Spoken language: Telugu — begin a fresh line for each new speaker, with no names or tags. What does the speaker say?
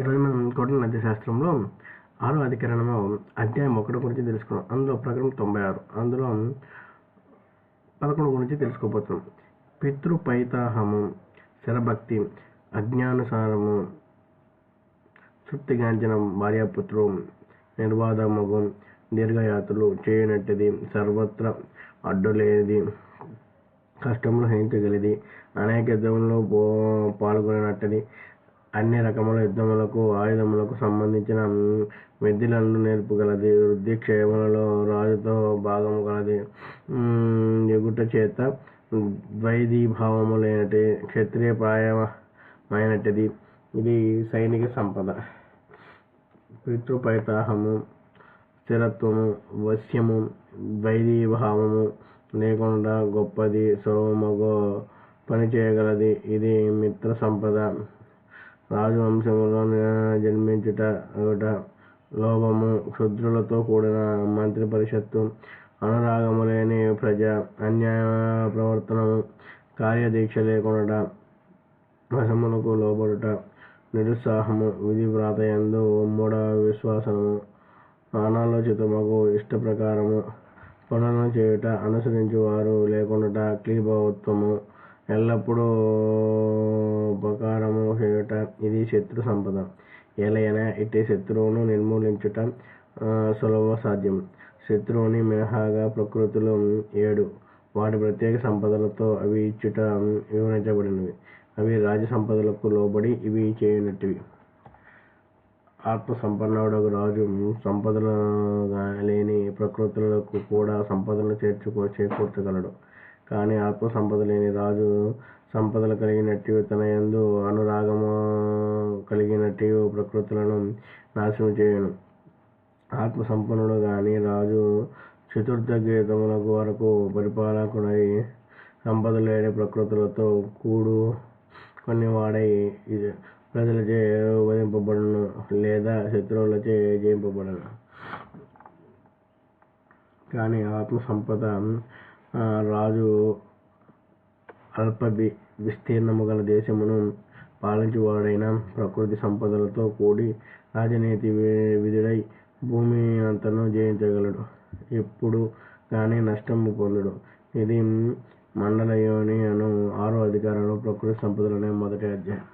ఈరోజు మనం కోటల నద్య శాస్త్రంలో ఆరో అధికరణము అధ్యాయం ఒకటి గురించి తెలుసుకున్నాం. అందులో ప్రకటన తొంభై ఆరు. అందులో పదకొండు గురించి తెలుసుకోబోతున్నాం. పితృపైతాహము శరభక్తి అజ్ఞానుసారము తృప్తిగాంచనం భార్యాపుత్రు నిర్వాధమగు దీర్ఘయాత్రలు చేయనట్టిది సర్వత్ర అడ్డులేనిది కష్టంలో హరించగలిది అనేక యుద్ధములలో పో పాల్గొననట్టది అన్ని రకముల యుద్ధములకు ఆయుధములకు సంబంధించిన విద్యలను నేర్పగలది వృద్ధి క్షేమములలో రాజుతో భాగము గలది. ఎగుట చేత ద్వైధీభావము లేనటి క్షత్రియ ప్రాయమైనటిది. ఇది సైనిక సంపద. పితృపైతాహము స్థిరత్వము వశ్యము ద్వైధీభావము లేకుండా గొప్పది సులభముగో పని చేయగలది ఇది మిత్ర సంపద. రాజవంశములో జన్మించుట ఒకట లోభము క్షుద్రులతో కూడిన మంత్రి పరిషత్తు అనురాగము లేని ప్రజ అన్యాయ ప్రవర్తనము కార్యదీక్ష లేకుండా వశములకు లోబడుట నిరుత్సాహము విధి వ్రాతయందు మూఢ విశ్వాసము అనాలోచితమగు ఇష్ట ప్రకారము పనులను చేయుట అనుసరించువారు లేకుండా క్లీభవత్వము ఎల్లప్పుడూ ఇది శత్రు సంపద. ఎలాగైనా ఇట్టి శత్రువును నిర్మూలించుట సులభ సాధ్యం. శత్రువుని మినహాగా ప్రకృతిలో ఏడు. వాటి ప్రత్యేక సంపదలతో అవి ఇచ్చుట వివరించబడినవి. అవి రాజ సంపదలకు లోబడి ఇవి చేయనట్టివి. ఆత్మ ఒక రాజు సంపదలు లేని ప్రకృతులకు కూడా సంపదలు చేర్చుకో చేకూర్చగలడు. కానీ ఆత్మ సంపద లేని రాజు సంపదలు కలిగినట్టు తన యందు అనురా కలిగినట్టు ప్రకృతులను నాశనం చేయను. ఆత్మ సంపన్నుడు రాజు చతుర్థ గీతములకు వరకు పరిపాలకుడై సంపద లేని ప్రకృతులతో కూడు కొన్ని వాడై ప్రజలచే వధింపబడును లేదా శత్రువులచే జయింపబడను. కానీ ఆత్మ సంపద రాజు అల్ప విస్తీర్ణము గల దేశమును పాలించేవాడైన ప్రకృతి సంపదలతో కూడి రాజనీతి విధుడై భూమి అంతను జయించగలడు. ఎప్పుడు కానీ నష్టము పొందడు. ఇది మండలయోని అను ఆరో అధికారంలో ప్రకృతి సంపదలనే మొదటి అధ్యాయం.